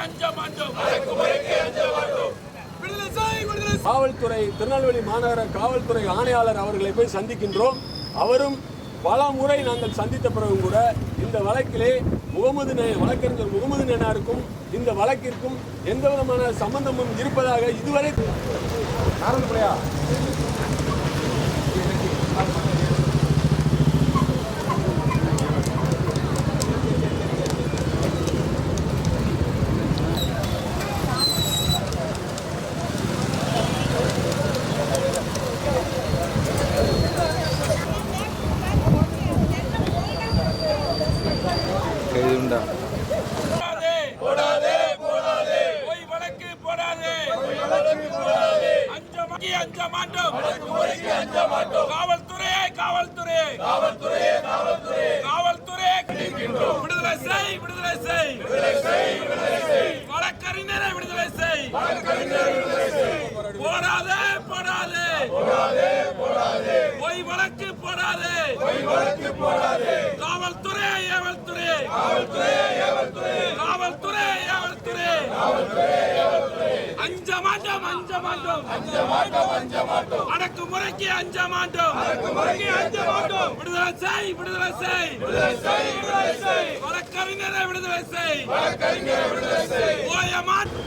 அஞ்ச மாட்டோம் காவல்துறை திருநெல்வேலி மாநகர காவல்துறை ஆணையாளர் அவர்களை போய் சந்திக்கின்றோம். அவரும் பல முறை நாங்கள் சந்தித்த பிறகும் கூட இந்த வழக்கிலே முகமது நே வழக்கறிஞர் முகமது நேனாருக்கும் இந்த வழக்கிற்கும் எந்த விதமான சம்பந்தமும் இருப்பதாக இதுவரை போடாதே போடாதே போடாதே பொய் வழக்கு போடாதே பொய் வழக்கு போடாதே அஞ்ச மாட்டோம் அஞ்ச மாட்டோம். அடக்குமுறைக்கு அஞ்ச மாட்டோம் காவல்துறையே காவல்துறையே. காவல்துறையே காவல்துறையே காவல்துறை விடுதலை செய் விடுதலை செய். விடுதலை செய் விடுதலை செய் வழக்கறிஞரை விடுதலை செய். வழக்கறிஞர் விடுதலை செய் போடாதே போடாதே. போடாதே போடாதே பொய் வழக்கு போடாதே. பொய் வழக்கு போடாதே காவல்துறை ஏவல்துறை காவல்துறையே ஏவல்துறை காவல்துறை ஏவல்துறை அஞ்ச மாட்டோம் அஞ்ச மாட்டோம் அஞ்ச மாட்டோம் அஞ்ச மாட்டோம் அடக்குமுறைக்கு அஞ்ச மாட்டோம் அடக்குமுறைக்கு அஞ்ச மாட்டோம் விடுதலை செய் விடுதலை செய். விடுதலை செய் விடுதலை செய். வழக்கறிஞரை விடுதலை செய். வழக்கறிஞர் விடுதலை செய். ஓய மாட்டோம்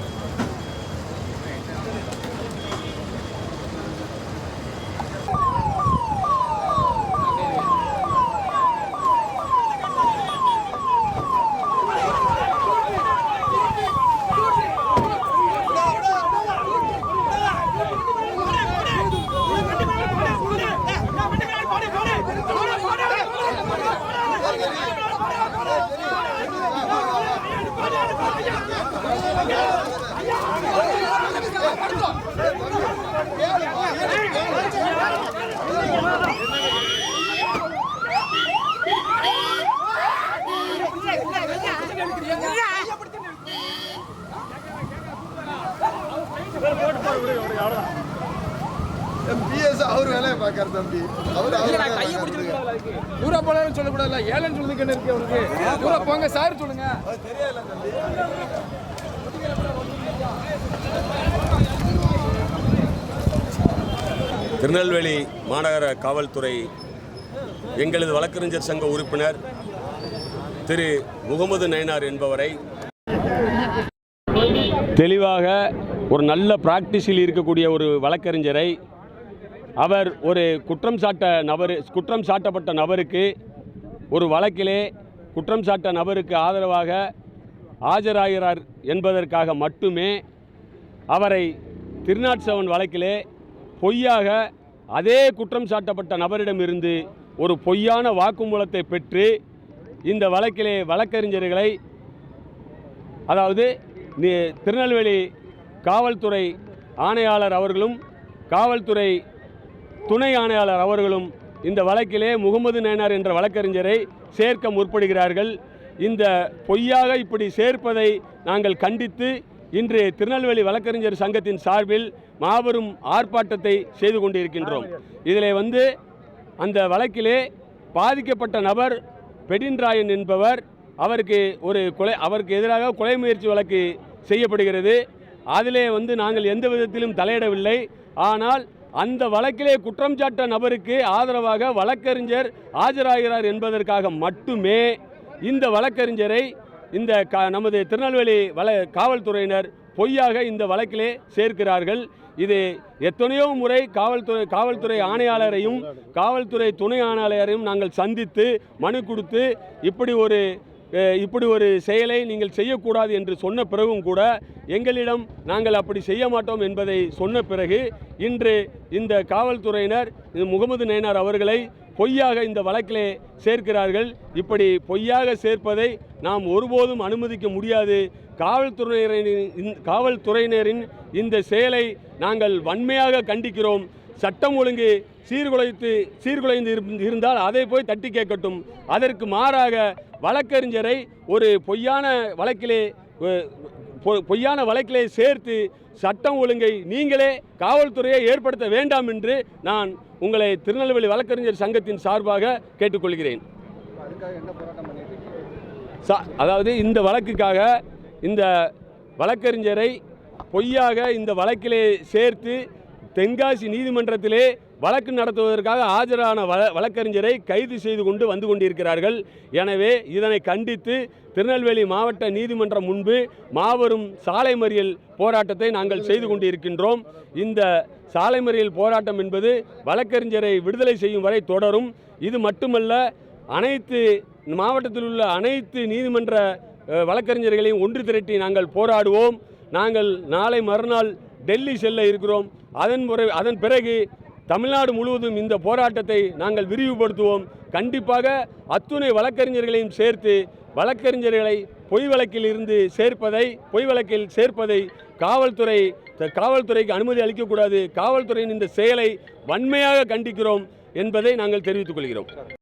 பிஎஸ் அவர் வேலையை பார்க்கறாரு தம்பி. அவர் அவர் வேலையை பார்க்கறாரு. தூர போலான்னு சொல்லக்கூடாதுல்ல ஏழன்னு சொல்லுதுக்கு என்ன இருக்கு அவருக்கு? தூர போங்க சார் சொல்லுங்க. திருநெல்வேலி மாநகர காவல்துறை எங்களது வழக்கறிஞர் சங்க உறுப்பினர் திரு முகமது நயனார் என்பவரை தெளிவாக ஒரு நல்ல ப்ராக்டிஸில் இருக்கக்கூடிய ஒரு வழக்கறிஞரை அவர் ஒரு குற்றம் சாட்ட நபர் குற்றம் சாட்டப்பட்ட நபருக்கு ஒரு வழக்கிலே குற்றம் சாட்ட நபருக்கு ஆதரவாக ஆஜராகிறார் என்பதற்காக மட்டுமே அவரை திருநாட்சவன் வழக்கிலே பொய்யாக அதே குற்றம் சாட்டப்பட்ட நபரிடமிருந்து ஒரு பொய்யான வாக்குமூலத்தை பெற்று இந்த வழக்கிலே வழக்கறிஞர்களை அதாவது திருநெல்வேலி காவல்துறை ஆணையாளர் அவர்களும் காவல்துறை துணை ஆணையாளர் அவர்களும் இந்த வழக்கிலே முகமது நயனார் என்ற வழக்கறிஞரை சேர்க்க முற்படுகிறார்கள். இந்த பொய்யாக இப்படி சேர்ப்பதை நாங்கள் கண்டித்து இன்று திருநெல்வேலி வழக்கறிஞர் சங்கத்தின் சார்பில் மாபெரும் ஆர்ப்பாட்டத்தை செய்து கொண்டிருக்கின்றோம். இதில் வந்து அந்த வழக்கிலே பாதிக்கப்பட்ட நபர் பெடின்ராயன் என்பவர் அவருக்கு ஒரு கொலை அவருக்கு எதிராக கொலை முயற்சி வழக்கு செய்யப்படுகிறது. அதிலே வந்து நாங்கள் எந்த விதத்திலும் தலையிடவில்லை. ஆனால் அந்த வழக்கிலே குற்றம் சாட்ட நபருக்கு ஆதரவாக வழக்கறிஞர் ஆஜராகிறார் என்பதற்காக மட்டுமே இந்த வழக்கறிஞரை இந்த க நமது திருநெல்வேலி வள காவல்துறையினர் பொய்யாக இந்த வழக்கிலே சேர்க்கிறார்கள். இது எத்தனையோ முறை காவல்துறை காவல்துறை ஆணையாளரையும் காவல்துறை துணை ஆணையாளரையும் நாங்கள் சந்தித்து மனு கொடுத்து இப்படி ஒரு இப்படி ஒரு செயலை நீங்கள் செய்யக்கூடாது என்று சொன்ன பிறகும் கூட எங்களிடம் நாங்கள் அப்படி செய்ய மாட்டோம் என்பதை சொன்ன பிறகு இன்று இந்த காவல்துறையினர் முகமது நயனார் அவர்களை பொய்யாக இந்த வழக்கிலே சேர்க்கிறார்கள். இப்படி பொய்யாக சேர்ப்பதை நாம் ஒருபோதும் அனுமதிக்க முடியாது. காவல்துறையினரின் காவல்துறையினரின் இந்த செயலை நாங்கள் வன்மையாக கண்டிக்கிறோம். சட்டம் ஒழுங்கு சீர்குலைத்து சீர்குலைந்து இருந்தால் அதை போய் தட்டி கேட்கட்டும். அதற்கு மாறாக வழக்கறிஞரை ஒரு பொய்யான வழக்கிலே பொ- பொய்யான வழக்கிலே சேர்த்து சட்டம் ஒழுங்கை நீங்களே காவல்துறையை ஏற்படுத்த வேண்டாம் என்று நான் உங்களை திருநெல்வேலி வழக்கறிஞர் சங்கத்தின் சார்பாக கேட்டுக்கொள்கிறேன். சா- அதாவது இந்த வழக்குக்காக இந்த வழக்கறிஞரை பொய்யாக இந்த வழக்கிலே சேர்த்து தென்காசி நீதிமன்றத்திலே வழக்கு நடத்துவதற்காக ஆஜரான வழ வழக்கறிஞரை கைது செய்து கொண்டு வந்து கொண்டிருக்கிறார்கள். எனவே இதனை கண்டித்து திருநெல்வேலி மாவட்ட நீதிமன்றம் முன்பு மாபெரும் சாலை மறியல் போராட்டத்தை நாங்கள் செய்து கொண்டிருக்கின்றோம். இந்த சாலை மறியல் போராட்டம் என்பது வழக்கறிஞரை விடுதலை செய்யும் வரை தொடரும். இது மட்டுமல்ல அனைத்து மாவட்டத்தில் உள்ள அனைத்து நீதிமன்ற வழக்கறிஞர்களையும் ஒன்று திரட்டி நாங்கள் போராடுவோம். நாங்கள் நாளை மறுநாள் டெல்லி செல்ல இருக்கிறோம். அதன் முறை அதன் பிறகு தமிழ்நாடு முழுவதும் இந்த போராட்டத்தை நாங்கள் விரிவுபடுத்துவோம். கண்டிப்பாக அத்துணை வழக்கறிஞர்களையும் சேர்த்து வழக்கறிஞர்களை பொய் வழக்கில் இருந்து சேர்ப்பதை பொய் வழக்கில் சேர்ப்பதை காவல்துறை காவல்துறைக்கு அனுமதி அளிக்கக்கூடாது. காவல்துறையின் இந்த செயலை வன்மையாக கண்டிக்கிறோம் என்பதை நாங்கள் தெரிவித்துக் கொள்கிறோம்.